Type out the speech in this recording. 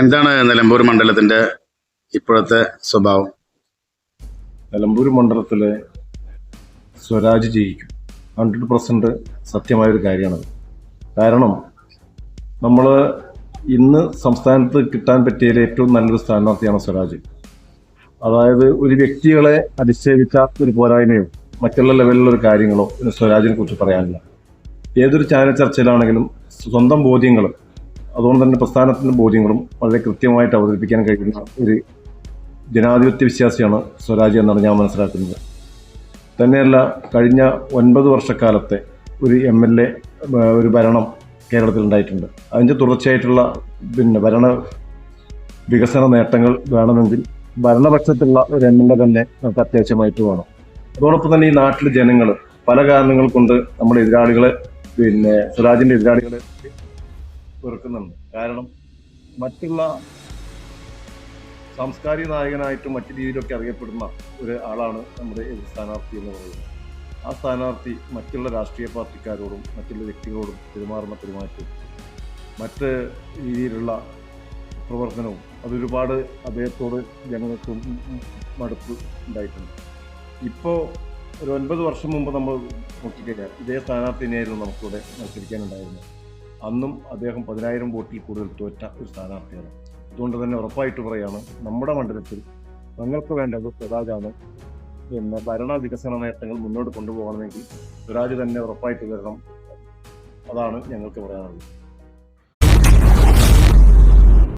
എന്താണ് നിലമ്പൂർ മണ്ഡലത്തിന്റെ ഇപ്പോഴത്തെ സ്വഭാവം? നിലമ്പൂർ മണ്ഡലത്തിലെ സ്വരാജ് ജയിക്കും. ഹൺഡ്രഡ് പെർസെന്റ് സത്യമായൊരു കാര്യമാണത് കാരണം നമ്മൾ ഇന്ന് സംസ്ഥാനത്ത് കിട്ടാൻ പറ്റിയതിൽ ഏറ്റവും നല്ലൊരു സ്ഥാനാർത്ഥിയാണ് സ്വരാജ്. അതായത് ഒരു വ്യക്തികളെ അധിക്ഷേപിച്ച ഒരു പോരായ്മയോ മറ്റുള്ള ലെവലിലുള്ള കാര്യങ്ങളോ സ്വരാജിനെ കുറിച്ച് പറയാനില്ല. ഏതൊരു ചാനൽ ചർച്ചയിലാണെങ്കിലും സ്വന്തം ബോധ്യങ്ങൾ അതുകൊണ്ട് തന്നെ പ്രസ്ഥാനത്തിന്റെ ബോധ്യങ്ങളും വളരെ കൃത്യമായിട്ട് അവതരിപ്പിക്കാൻ കഴിയുന്ന ഒരു ജനാധിപത്യ വിശ്വാസിയാണ് സ്വരാജ് എന്നാണ് ഞാൻ മനസ്സിലാക്കുന്നത്. തന്നെയല്ല കഴിഞ്ഞ ഒൻപത് വർഷക്കാലത്തെ ഒരു എം എൽ എ ഒരു ഭരണം കേരളത്തിൽ ഉണ്ടായിട്ടുണ്ട്. അതിന്റെ തുടർച്ചയായിട്ടുള്ള പിന്നെ ഭരണ വികസന നേട്ടങ്ങൾ വേണമെങ്കിൽ ഭരണപക്ഷത്തുള്ള ഒരു എം എൽ എ തന്നെ നമുക്ക് അത്യാവശ്യമായിട്ട് വേണം. അതോടൊപ്പം തന്നെ ഈ നാട്ടിലെ ജനങ്ങൾ പല കാരണങ്ങൾ കൊണ്ട് നമ്മുടെ എതിരാളികളെ പിന്നെ സ്വരാജിന്റെ എതിരാളികളെ വെറുക്കുന്നുണ്ട്. കാരണം മറ്റുള്ള സാംസ്കാരിക നായകനായിട്ടും മറ്റു രീതിയിലൊക്കെ അറിയപ്പെടുന്ന ഒരു ആളാണ് നമ്മുടെ സ്ഥാനാർത്ഥി എന്ന് പറയുന്നത്. ആ സ്ഥാനാർത്ഥി മറ്റുള്ള രാഷ്ട്രീയ പാർട്ടിക്കാരോടും മറ്റുള്ള വ്യക്തികളോടും പെരുമാറുന്ന പെരുമാറ്റവും മറ്റ് രീതിയിലുള്ള പ്രവർത്തനവും അതൊരുപാട് അദ്ദേഹത്തോട് ജനങ്ങൾക്ക് മടുപ്പ് ഉണ്ടായിട്ടുണ്ട്. ഇപ്പോൾ ഒരു ഒൻപത് വർഷം മുമ്പ് നമ്മൾ നോക്കിക്കഴിഞ്ഞാൽ ഇതേ സ്ഥാനാർത്ഥിനെയായിരുന്നു നമുക്കിവിടെ മത്സരിക്കാനുണ്ടായിരുന്നത്. അന്നും അദ്ദേഹം പതിനായിരം വോട്ടിൽ കൂടുതൽ തോറ്റ ഒരു സ്ഥാനാർത്ഥിയാണ്. അതുകൊണ്ട് തന്നെ ഉറപ്പായിട്ട് പറയാണ് നമ്മുടെ മണ്ഡലത്തിൽ ഞങ്ങൾക്ക് വേണ്ടത് സ്വരാജാണ് പിന്നെ ഭരണ വികസന നേട്ടങ്ങൾ മുന്നോട്ട് കൊണ്ടുപോകണമെങ്കിൽ സ്വരാജ് തന്നെ ഉറപ്പായിട്ട് വരണം. അതാണ് ഞങ്ങൾക്ക് പറയാനുള്ളത്.